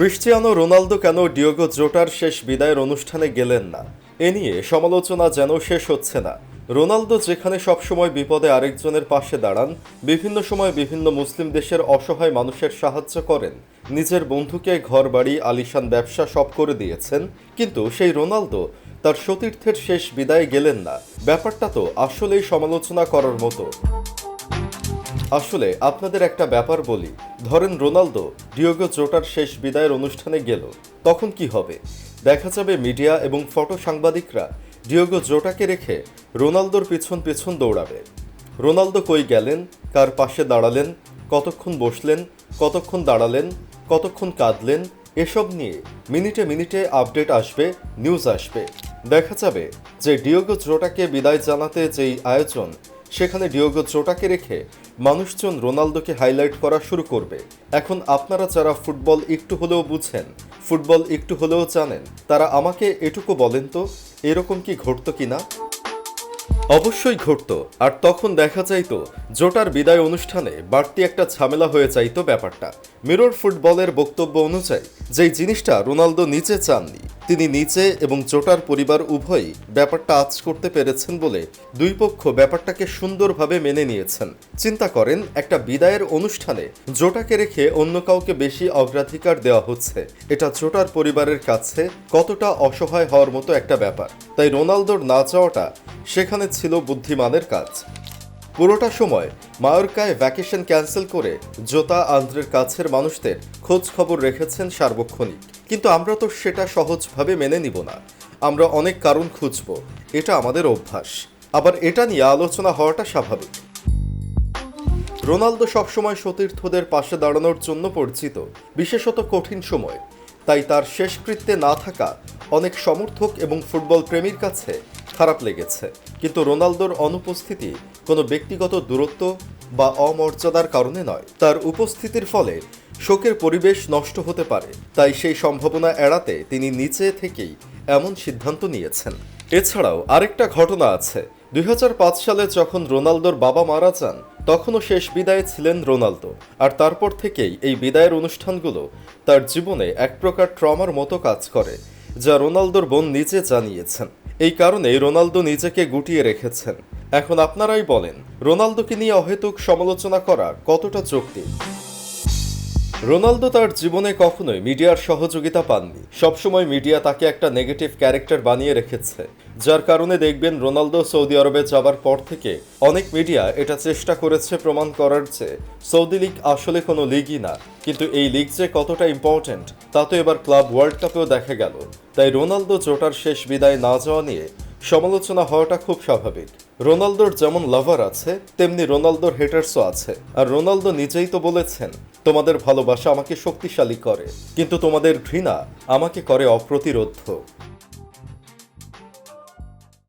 Cristiano Ronaldo কেন Diogo জোটার শেষ বিদায়ের অনুষ্ঠানে গেলেন না? এ নিয়ে সমালোচনা যেন শেষ হচ্ছে না। রোনালদো যেখানে সবসময় বিপদে আরেকজনের পাশে দাঁড়ান, বিভিন্ন সময় বিভিন্ন মুসলিম দেশের অসহায় মানুষের সাহায্য করেন। নিজের বন্ধুকে ঘরবাড়ি, আলিশান ব্যবসা সব করে দিয়েছেন, কিন্তু সেই রোনালদো তার সতীর্থের শেষ বিদায় গেলেন না। ব্যাপারটা তো আসলেই সমালোচনা করার মতো। আসলে আপনাদের একটা ব্যাপার বলি। ধরেন রোনালদো ডিওগো জোটার শেষ বিদায়ের অনুষ্ঠানে গেল। তখন কি হবে? দেখা যাবে মিডিয়া এবং ফটো সাংবাদিকরা ডিওগো জোটাকে রেখে রোনালদোর পিছন পিছন দৌড়াবে। রোনালদো কই গেলেন? কার পাশে দাঁড়ালেন? কতক্ষণ বসলেন? কতক্ষণ দাঁড়ালেন? কতক্ষণ কাঁদলেন? এসব নিয়ে মিনিটে মিনিটে আপডেট আসবে, নিউজ আসবে। দেখা যাবে যে ডিওগো জোটাকে বিদায় জানাতে যেই আয়োজন সেখানে ডিওগো জোটাকে রেখে মানুষজন রোনালদোকে হাইলাইট করা শুরু করবে। এখন আপনারা যারা ফুটবল একটু হলেও বুঝেন, ফুটবল একটু হলেও জানেন, তারা আমাকে এটুকু বলেন তো, এরকম কি ঘটতো কিনা? অবশ্যই ঘটত, আর তখন দেখা যাইতো, জোটার বিদায় অনুষ্ঠানে বাড়তি একটা ঝামেলা হয়ে যাইতো ব্যাপারটা। মিরর ফুটবলের বক্তব্য অনুযায়ী, যেই জিনিসটা রোনালদো নিচে চাননি তিনি নিচে এবং জোটার পরিবার উভয়ই ব্যাপারটা আজ করতে পেরেছেন বলে দুই পক্ষ ব্যাপারটাকে সুন্দরভাবে মেনে নিয়েছেন। চিন্তা করেন, একটা বিদায়ের অনুষ্ঠানে জোটাকে রেখে অন্য কাউকে বেশি অগ্রাধিকার দেওয়া হচ্ছে। এটা জোটার পরিবারের কাছে কতটা অসহায় হওয়ার মতো একটা ব্যাপার। তাই রোনালদোর না যাওয়াটা সেখানে ছিল বুদ্ধিমানের কাজ। পুরোটা সময় মায়োরকায় ভ্যাকেশন ক্যান্সেল করে জোতা আন্দ্রের কাছের মানুষদের খোঁজ খবর রেখেছেন সার্বক্ষণিক। কিন্তু আমরা তো সেটা সহজভাবে মেনে নিব না। আমরা অনেক কারণ খুঁজব, এটা আমাদের অভ্যাস। আবার এটা নিয়ে আলোচনা হওয়াটা স্বাভাবিক। রোনালদো সবসময় সতীর্থদের পাশে দাঁড়ানোর জন্য পরিচিত, বিশেষত কঠিন সময়। তাই তার শেষকৃত্যে না থাকা অনেক সমর্থক এবং ফুটবল প্রেমীর কাছে খারাপ লেগেছে। কিন্তু রোনালদোর অনুপস্থিতি, কোনো ব্যক্তিগত দূরত্ব বা অমর্যাদার কারণে নয়। তার উপস্থিতির ফলে শোকের পরিবেশ নষ্ট হতে পারে। তাই সেই সম্ভাবনা এড়াতে তিনি নিচে থেকেই এমন সিদ্ধান্ত নিয়েছেন। এছাড়াও আরেকটা ঘটনা আছে। দুই হাজার পাঁচ সালে যখন রোনালদোর বাবা মারা যান, তখনও শেষ বিদায়ে ছিলেন রোনালদো। আর তারপর থেকেই এই বিদায়ের অনুষ্ঠানগুলো তার জীবনে এক প্রকার ট্রমার মতো কাজ করে, যা রোনালদোর বোন নিজে জানিয়েছেন। এই কারণে রোনালদো নিজেকে গুটিয়ে রেখেছেন। এখন আপনারাই বলেন, রোনালদোকে নিয়ে অহেতুক সমালোচনা করা কতটা যৌক্তিক? রোনালদো তার জীবনে কখনোই মিডিয়ার সহযোগিতা পাননি। সবসময় মিডিয়া তাকে একটা নেগেটিভ ক্যারেক্টার বানিয়ে রেখেছে। যার কারণে দেখবেন রোনালদো সৌদি আরবে যাবার পর থেকে অনেক মিডিয়া এটা চেষ্টা করেছে প্রমাণ করার যে সৌদি লিগ আসলে কোনো লিগই না। কিন্তু এই লিগ যে কতটা ইম্পর্ট্যান্ট তা তো এবার ক্লাব ওয়ার্ল্ড কাপেও দেখা গেল। তাই রোনালদো জোটার শেষ বিদায় না যাওয়া নিয়ে সমালোচনা হওয়াটা খুব স্বাভাবিক। রোনালদোর যেমন লাভার আছে, তেমনি রোনালদোর হেটার্সও আছে। আর রোনালদো নিজেই তো বলেছেন, তোমাদের ভালোবাসা আমাকে শক্তিশালী করে, কিন্তু তোমাদের ঘৃণা আমাকে করে অপ্রতিরোধ্য।